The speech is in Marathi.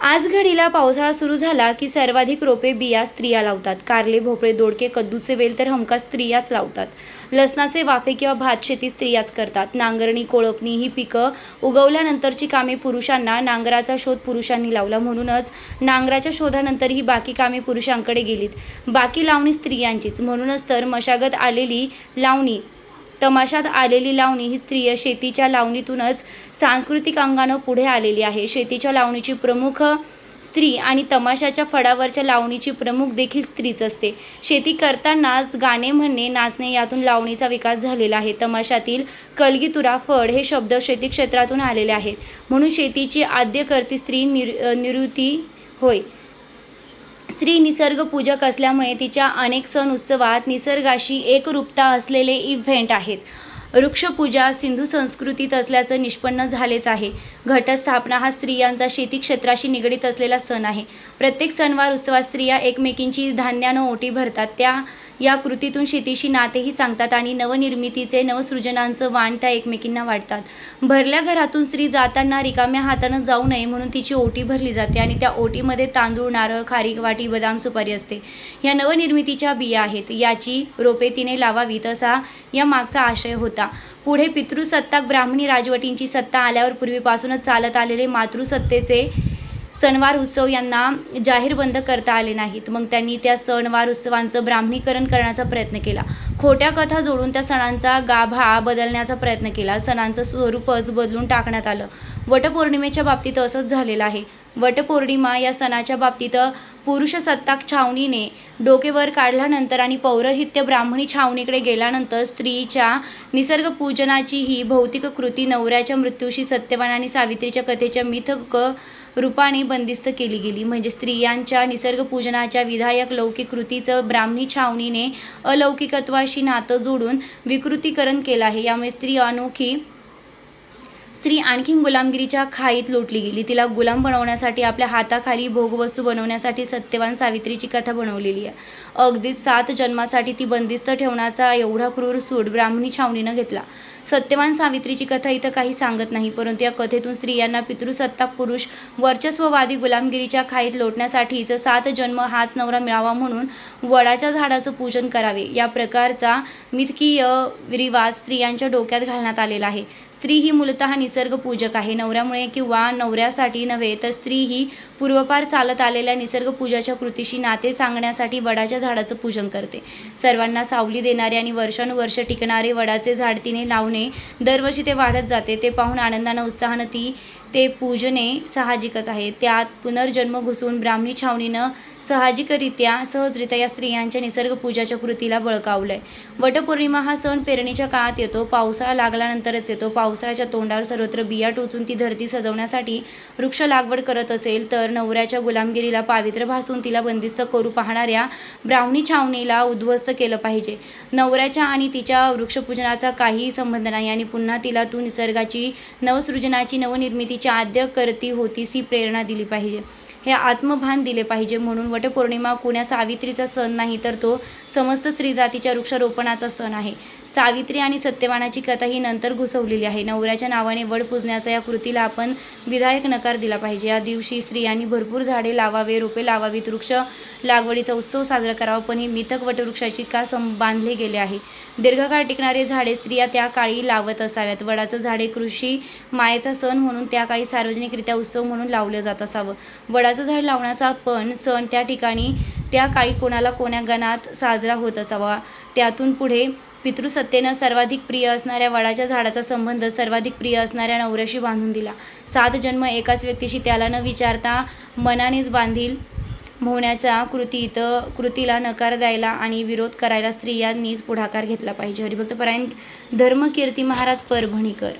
आज घडीला पावसाळा सुरू झाला की सर्वाधिक रोपे बिया स्त्रिया लावतात. कारले भोपळे दोडके कद्दूचे वेल तर हमखास स्त्रियाच लावतात. लसणाचे वाफे किंवा भात शेती स्त्रियाच करतात. नांगरणी कोळपणी ही पिकं उगवल्यानंतरची कामे पुरुषांना नांगराचा शोध पुरुषांनी लावला म्हणूनच नांगराच्या शोधानंतर ही बाकी कामे पुरुषांकडे गेलीत. बाकी लावणी स्त्रियांचीच. म्हणूनच तर मशागत आलेली लावणी तमाशात आलेली लावणी ही स्त्रिय शेतीच्या लावणीतूनच सांस्कृतिक अंगानं पुढे आलेली आहे. शेतीच्या लावणीची प्रमुख स्त्री आणि तमाशाच्या फडावरच्या लावणीची प्रमुख देखील स्त्रीच असते. शेती करतानाच गाणे म्हणणे नाचणे यातून लावणीचा विकास झालेला आहे. तमाशातील कलगीतुरा फड हे शब्द शेती क्षेत्रातून आलेले आहेत. म्हणून शेतीची आद्यकर्ती स्त्री निर निरुती होय. स्त्री निसर्ग पूजक असल्यामुळे तिच्या अनेक सण उत्सवात निसर्गाशी एकरूपता असलेले इव्हेंट आहेत. वृक्षपूजा सिंधू संस्कृतीत असल्याचं निष्पन्न झालेच आहे. घटस्थापना हा स्त्रियांचा शेती क्षेत्राशी निगडीत असलेला सण आहे. प्रत्येक सणवार उत्सवात स्त्रिया एकमेकींची धान्यानं ओटी भरतात. त्या या कृतीतून शेतीशी नातेही सांगतात आणि नवनिर्मितीचे नवसृजनांचं वाण त्या एकमेकींना वाटतात. भरल्या घरातून स्त्री जाताना रिकाम्या हातानं जाऊ नये म्हणून तिची ओटी भरली जाते आणि त्या ओटीमध्ये तांदूळ नारळ खारीक वाटी बदाम सुपारी असते. ह्या नवनिर्मितीच्या बिया आहेत. याची रोपे तिने लावावीत असा या मागचा आशय होता. पुढे पितृसत्ताक ब्राह्मणी राजवटींची सत्ता आल्यावर पूर्वीपासूनच चालत आलेले मातृसत्तेचे सणवार उत्सव यांना जाहीर बंद करता आले नाहीत. मग त्यांनी त्या सणवार उत्सवांचं ब्राह्मणीकरण करण्याचा प्रयत्न केला. खोट्या कथा जोडून त्या सणांचा गाभा बदलण्याचा प्रयत्न केला. सणांचं स्वरूपच बदलून टाकण्यात आलं. वटपौर्णिमेच्या बाबतीत असंच झालेलं आहे. वटपौर्णिमा या सणाच्या बाबतीत पुरुषसत्ताक छावणीने डोकेवर काढल्यानंतर आणि पौरोहित्य ब्राह्मणी छावणीकडे गेल्यानंतर स्त्रीच्या निसर्गपूजनाची ही भौतिक कृती नवऱ्याच्या मृत्यूशी सत्यवान आणि सावित्रीच्या कथेच्या मिथक रूपाने बंदिस्त केली गेली. म्हणजे स्त्रियांच्या निसर्गपूजनाच्या विधायक लौकिक कृतीचं ब्राह्मणी छावणीने अलौकिकत्वाशी नातं जोडून विकृतीकरण केलं आहे. यामुळे स्त्री अनोखी स्त्री आणखीन गुलामगिरीच्या खाईत लोटली गेली. तिला गुलाम बनवण्यासाठी आपल्या हाताखाली भोगवस्तू बनवण्यासाठी सत्यवान सावित्रीची कथा बनवलेली आहे. अगदी सात जन्मासाठी ती बंदिस्त ठेवण्याचा एवढा क्रूर सूड ब्राह्मणी छावणीनं घेतला. सत्यवान सावित्रीची कथा इथं काही सांगत नाही परंतु या कथेतून स्त्रियांना पितृसत्ताक पुरुष वर्चस्ववादी गुलामगिरीच्या खाईत लोटण्यासाठीच सात जन्म हाच नवरा मिळावा म्हणून वडाच्या झाडाचं पूजन करावे. या प्रकारचा मिथकीय रिवाज स्त्रियांच्या डोक्यात घालण्यात आलेला आहे. स्त्री ही मूलतः निसर्ग पूजक आहे. नवऱ्यामुळे किंवा नवऱ्यासाठी नव्हे तर स्त्री ही पूर्वपार चालत आलेल्या निसर्ग पूजाच्या कृतीशी नाते सांगण्यासाठी वडाच्या झाडाचं पूजन करते. सर्वांना सावली देणारे आणि वर्षानुवर्ष टिकणारे वडाचे झाड तिने लावणे दरवर्षी ते वाढत जाते. ते पाहून आनंदानं उत्साहानं ती ते पूजने साहजिकच आहे त्यात पुनर्जन्म घुसून ब्राह्मणी छावणीनं साहजिकरित्या सहजरित्या या स्त्रियांच्या निसर्ग पूजाच्या कृतीला बळकावलंय. वटपौर्णिमा हा सण पेरणीच्या काळात येतो. पावसाळा लागल्यानंतरच येतो. पावसाळ्याच्या तोंडावर सर्वत्र बिया टोचून ती धरती सजवण्यासाठी वृक्ष लागवड करत असेल तर नवऱ्याच्या गुलामगिरीला पावित्र्य भासून तिला बंदिस्त करू पाहणाऱ्या ब्राह्मणी छावणीला उद्ध्वस्त केलं पाहिजे. नवऱ्याच्या आणि तिच्या वृक्षपूजनाचा काहीही संबंध नाही आणि पुन्हा तिला तू निसर्गाची नवसृजनाची नवनिर्मिती तिची आद्य करती होतीस ही प्रेरणा दिली पाहिजे. हे आत्मभान दिले पाहिजे म्हणून वटपौर्णिमा कुण्या सावित्रीचा सण नाही तर तो समस्त स्त्री जातीच्या वृक्षारोपणाचा सण आहे. सावित्री आणि सत्यवानाची कथा ही नंतर घुसवलेली आहे. नवऱ्याच्या नावाने वड पुजण्याचा या कृतीला आपण विधायक नकार दिला पाहिजे. या दिवशी स्त्रियांनी भरपूर झाडे लावावे रोपे लावावीत वृक्ष लागवडीचा उत्सव साजरा करावा पण ही मिथक वटवृक्षाची का सं बांधले गेले आहे? दीर्घकाळ टिकणारे झाडे स्त्रिया त्या काळी लावत असाव्यात. वडाचं झाडे कृषी मायेचा सण म्हणून त्या काळी सार्वजनिकरित्या उत्सव म्हणून लावलं जात असावं. वडाचं झाड लावण्याचा पण सण त्या ठिकाणी त्या काळी कोणाला कोण्या गणात साजरा होत असावा. त्यातून पुढे पितृसत्तेनं सर्वाधिक प्रिय असणाऱ्या वडाच्या झाडाचा संबंध सर्वाधिक प्रिय असणाऱ्या नवऱ्याशी बांधून दिला. सात जन्म एकाच व्यक्तीशी त्याला न विचारता मनानेच बांधील होण्याच्या कृतीत कृतीला नकार द्यायला आणि विरोध करायला स्त्रियांनीच पुढाकार घेतला पाहिजे. हरिभक्त परायण धर्मकीर्ती महाराज परभणीकर.